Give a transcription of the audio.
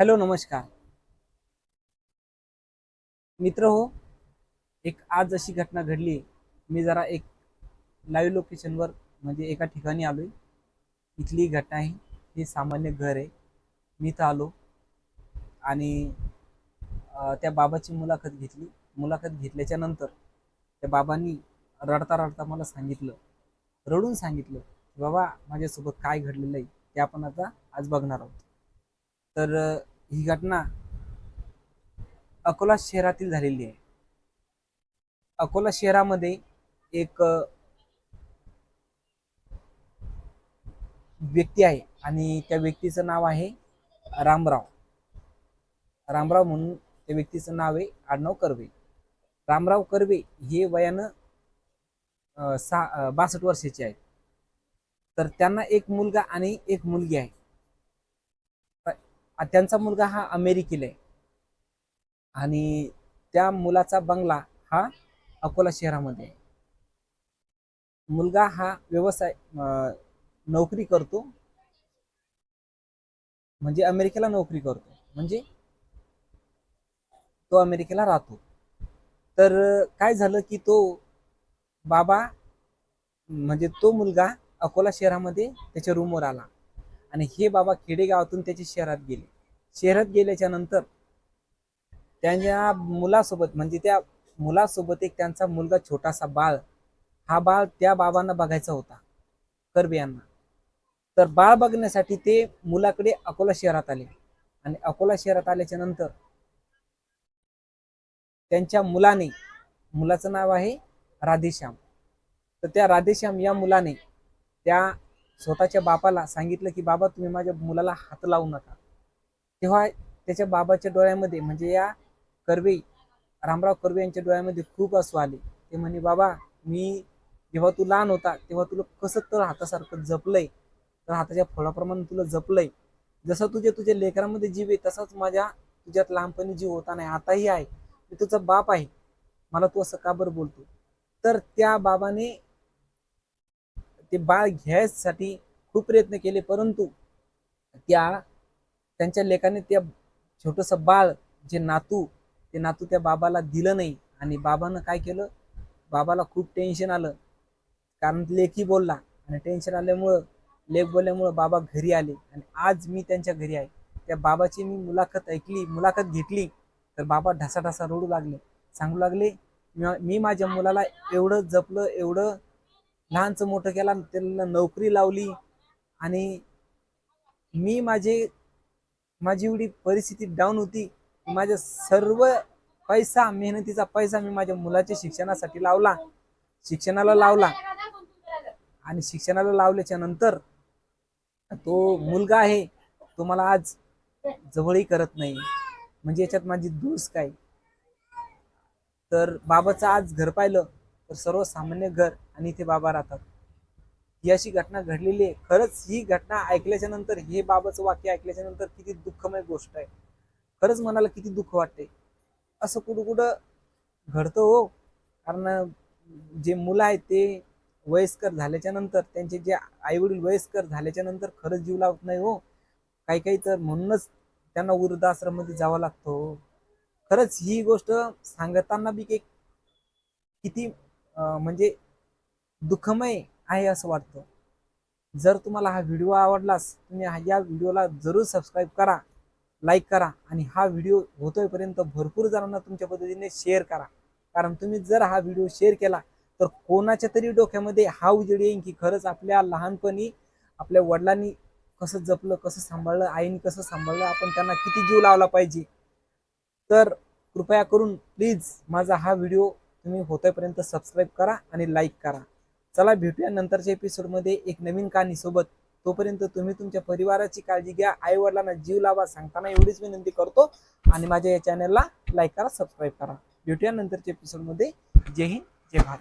Hello नमस्कार. मित्र हो एक आज अशी घटना घडली. मी जरा एक लाईव्ह लोकेशनवर म्हणजे एका ठिकाणी आलो आहे इथली घटना आहे. हे सामान्य घर आहे. मी इथं आलो आणि त्या बाबाची मुलाखत घेतली. मुलाखत घेतल्याच्या नंतर त्या बाबांनी रडता रडता मला सांगितलं रडून सांगितलं की बाबा माझ्यासोबत काय घडलेलं आहे ते आपण आता आज बघणार आहोत. तर ही घटना अकोला शहरातील झालेली आहे. अकोला शहरामध्ये एक व्यक्ती आहे आणि त्या व्यक्तीचं नाव आहे रामराव. रामराव म्हणून त्या व्यक्तीचं नाव आहे आडनाव कर्वे. रामराव कर्वे हे वयानं सहा बासष्ट वर्षाचे आहेत. तर त्यांना एक मुलगा आणि एक मुलगी आहे. त्यांचा मुलगा हा अमेरिकेला आहे. आणि त्या मुलाचा बंगला हा अकोला शहरामध्ये आहे. मुलगा हा व्यवसाय नोकरी करतो. म्हणजे अमेरिकेला नोकरी करतो. म्हणजे तो अमेरिकेला राहतो. तर काय झालं की तो बाबा म्हणजे तो मुलगा अकोला शहरामध्ये त्याच्या रूमवर आला. आणि हे बाबा खेडेगावातून त्याच्या शहरात गेले. शहरात गेल्याच्यानंतर त्यांच्या मुलासोबत म्हणजे त्या मुलासोबत एक त्यांचा मुलगा छोटासा बाळ हा बाळ त्या बाबांना बघायचा होता कर्बे यांना तर बाळ बघण्यासाठी ते मुलाकडे अकोला शहरात आले. आणि अकोला शहरात आल्याच्यानंतर त्यांच्या मुलाने मुलाचं नाव आहे राधेश्याम. तर त्या राधेश्याम या मुलाने त्या स्वतःच्या बापाला सांगितलं की बाबा तुम्ही माझ्या मुलाला हात लावू नका. तेव्हा त्याच्या बाबाच्या डोळ्यामध्ये म्हणजे या कर्वे रामराव कर्वे यांच्या डोळ्यामध्ये खूप असू आले. ते म्हणे बाबा मी जेव्हा तू लहान होता तेव्हा तुला कसं तर हातासारखं जपलंय. तर हाताच्या फळाप्रमाणे तुला जपलंय. जसं तुझ्या तुझ्या लेकरामध्ये जीव आहे तसाच माझ्या तुझ्यात लहानपणी जीव होता नाही आताही आहे. मी तुझा बाप आहे. मला तू असं का बरं बोलतो? तर त्या बाबाने ते बाळ घ्यायसाठी खूप प्रयत्न केले परंतु त्या त्यांच्या लेखाने त्या छोटस बाळ जे नातू ते नातू त्या बाबाला दिलं नाही. आणि बाबानं काय केलं? बाबाला खूप टेन्शन आलं. कारण लेखी बोलला. आणि टेन्शन आल्यामुळं लेख बोलल्यामुळं बाबा घरी आले. आणि आज मी त्यांच्या घरी आहे. त्या बाबाची मी मुलाखत ऐकली मुलाखत घेतली तर बाबा ढसाढसा रडू लागले. सांगू लागले मी माझ्या मुलाला एवढं जपलं एवढं लहानचं मोठं केला त्याला नोकरी लावली. आणि मी माझे माझी एवढी परिस्थिती डाऊन होती. माझ्या सर्व पैसा मेहनतीचा पैसा मी माझ्या मुलाच्या शिक्षणासाठी लावला. शिक्षणाला लावला. आणि शिक्षणाला लावल्याच्या नंतर तो मुलगा आहे तो मला आज जवळही करत नाही. म्हणजे याच्यात माझी दूस काय? तर बाबाचं आज घर पाहिलं. तर सर्वसामान्य घर आणि इथे बाबा राहतात. ही अशी घटना घडलेली आहे. खरंच ही घटना ऐकल्याच्या नंतर हे बाबाचं वाक्य ऐकल्याच्या नंतर किती दुःखमय गोष्ट आहे. खरंच मनाला किती दुःख वाटते असं कुठं कुठं घडतं हो. कारण जे मुलं आहेत ते वयस्कर झाल्याच्यानंतर त्यांचे जे आई वडील वयस्कर झाल्याच्यानंतर खरंच जीव लावत नाही हो. काही काही तर म्हणूनच त्यांना वृद्धाश्रममध्ये जावं लागतं हो. खरंच ही गोष्ट सांगताना बी एक किती म्हणजे दुःखमय आहे असं वाटतं. जर तुम्हाला हा व्हिडिओ आवडलास तुम्ही हा- या व्हिडिओला जरूर सबस्क्राईब करा लाईक करा आणि हा व्हिडिओ होतोयपर्यंत भरपूर जणांना तुमच्या पद्धतीने शेअर करा. कारण तुम्ही जर हा व्हिडिओ शेअर केला तर कोणाच्या तरी डोक्यामध्ये हा उजेड येईन की खरंच आपल्या लहानपणी आपल्या वडिलांनी कसं जपलं कसं सांभाळलं आईने कसं सांभाळलं आपण त्यांना किती जीव लावला पाहिजे. तर कृपया करून प्लीज माझा हा व्हिडिओ तुम्ही होतेपर्यंत सबस्क्राईब करा आणि लाईक करा. चला भेटूया नंतरच्या एपिसोडमध्ये एक नवीन कहाणी सोबत. तोपर्यंत तुम्ही तुमच्या परिवाराची काळजी घ्या. आईवडिलांना जीव लावा. सांगताना एवढीच विनंती करतो. आणि माझ्या या चॅनलला लाईक करा सबस्क्राईब करा. भेटूया नंतरच्या एपिसोडमध्ये जय हिंद जय भारत.